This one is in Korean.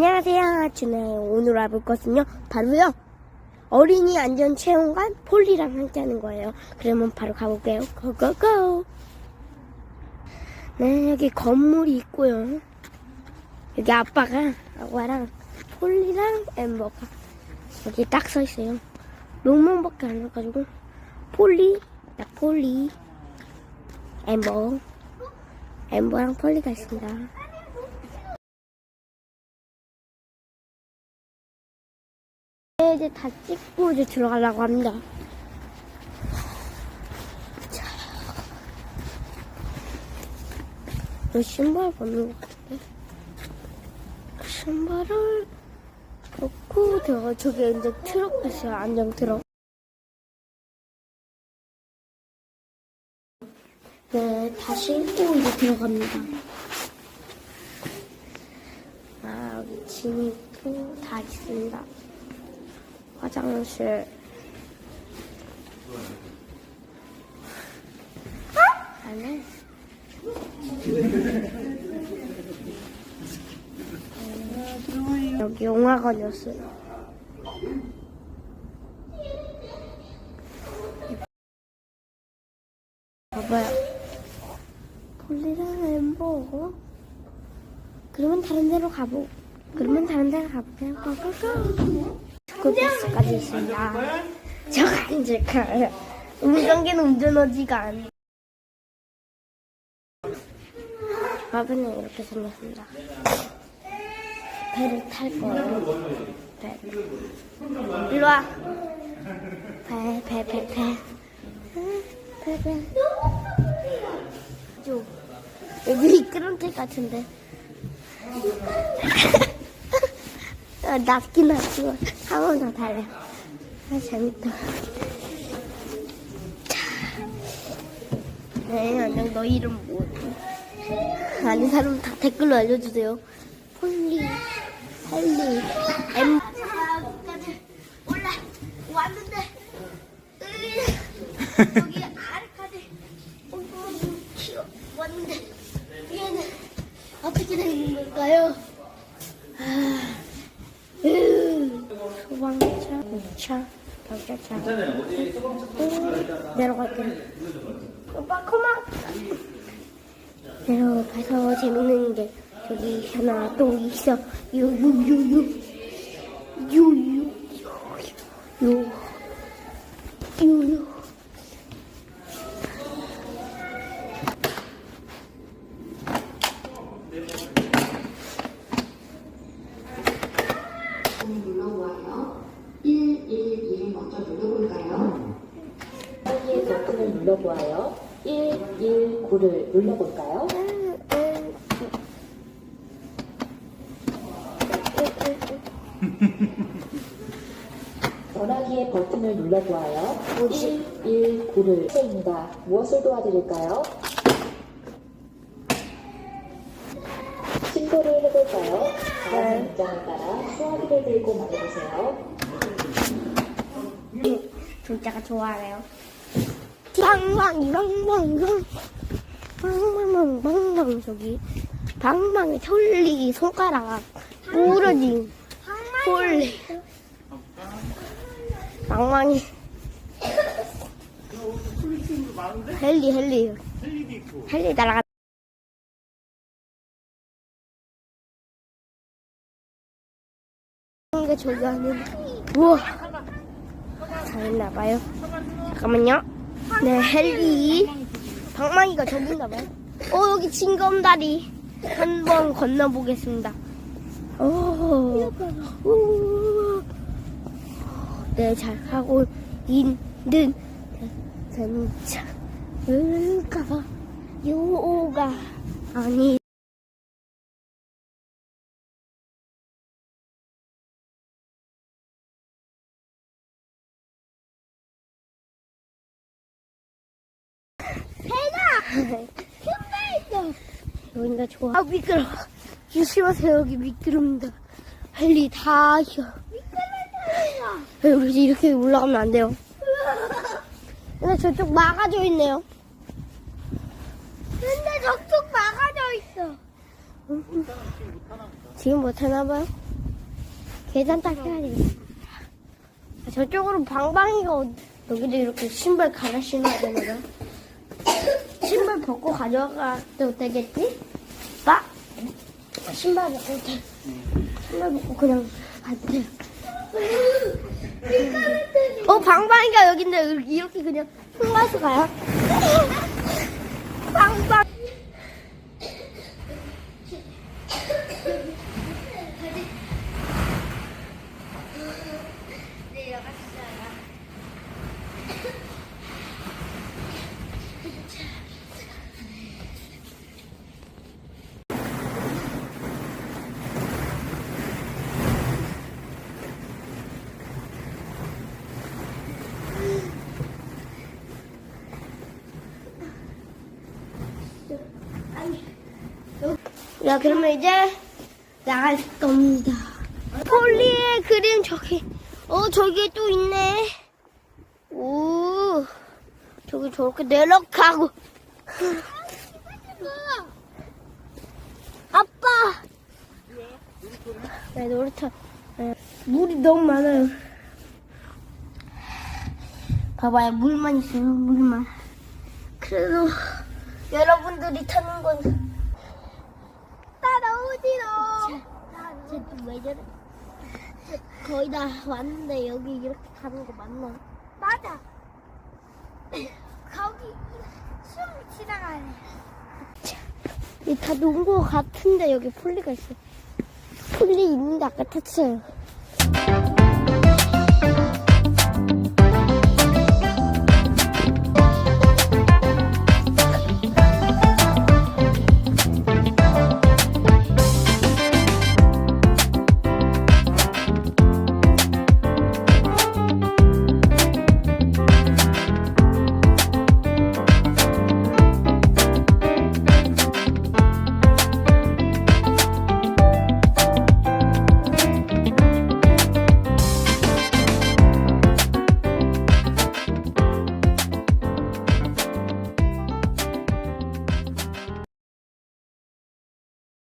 안녕하세요. 준아예요. 오늘 와볼 것은요. 바로요. 어린이 안전 체험관 폴리랑 함께 하는 거예요. 그러면 바로 가볼게요. 고고고! 네, 여기 건물이 있고요. 여기 아빠가, 아빠랑 폴리랑 엠버가 여기 딱 서 있어요. 명명밖에 안 나가지고 폴리, 나 폴리, 엠버, 엠버랑 폴리가 있습니다. 이제 다 찍고 이제 들어가려고 합니다. 자, 이 신발 벗는 것 같은데? 신발을 벗고 들어가. 저기 이제 트럭 있어요. 안녕 트럭. 네, 다시 또 이제 들어갑니다. 아, 여기 짐이 있고 다 있습니다. 화장실. 안에 여기 영화관이었어요. 봐봐요. 폴리랑 햄버거. 그러면 다른 데로 가보. 그러면 다른 데로 가볼게요. 고고고. 스쿨버스까지 있습니다. 저가 이제 가요. 운전기는 운전하지가 않아. 밥은 이렇게 생겼습니다. 배를 탈 거예요. 배. 일로 와. 배, 배, 배, 배. 응, 배, 배. 저, 여기 미끄럼틀 같은데. 아, 한번더 달려. 아, 재밌다. 자. 네, 안녕. 너 이름 뭐지? 아는 사람 다 댓글로 알려주세요. 폴리, 헬리, 엠. 올라 왔는데 으, 여기 아래까지 키워 왔는데 얘는 어떻게 되는 걸까요? 아, 으, 소방차, 음, 내려갈게요. 오빠 그만. 내려가서 재밌는 게 저기 하나 또 있어. 유유유유 유 111 먼저 눌러볼까요? 여기에 버튼을 눌러보아요. 119를 눌러볼까요? 전화기의 버튼을 눌러보아요. 119를 입니다 무엇을 도와드릴까요? 신고를 해볼까요? 다음 입장에 따라 수화기를 들고 말해주세요. 둘째가 좋아해요. 방방이 방방 방 방 방방 방방 저기. 방방이 털리 손가락 부러짐 홀리. 방망이. 헬리 헬리. 헬리 날아가. 이게 저기 안에 우와 잘했나봐요. 잠깐만요. 네 헬리 방망이가 저기 있나봐요. 어 여기 징검다리 한번 건너보겠습니다. 오, 오. 네, 잘 가고 있는 전차 을까봐 요가 아니 여기가 좋아. 아 미끄러. 조심하세요. 여기 미끄럽니다. 빨리 다 하셔. 여기 이렇게 올라가면 안 돼요. 근데 저쪽 막아져 있네요. 근데 저쪽 막아져 있어. 지금 못 하나 봐요. 계산 딱 해야 되겠다. 아, 저쪽으로 방방이가 어디- 여기도 이렇게 신발 갈아 신어야 되나 벗고 가져가도 되겠지? 빠? 신발 벗고 돼. 신발 벗고 그냥 돼. 어 방방이가 여긴데 이렇게 그냥 흉가서 가요? 방방. 야 그러면 이제 나갈 겁니다. 폴리의 그림 저기 어 저기 또 있네. 오 저기 저렇게 내려가고. 아빠. 네 놀이터. 네, 물이 너무 많아요. 봐봐요 물만 있어요 물만. 그래도 여러분들이 타는 건 따라오지로. 쟤왜 저래? 거의 다 왔는데 여기 이렇게 가는 거 맞나? 맞아. 거기 숨 지나가네. 다 놓은 거 같은데 여기 폴리가 있어. 폴리 있는데 아까 탔어요.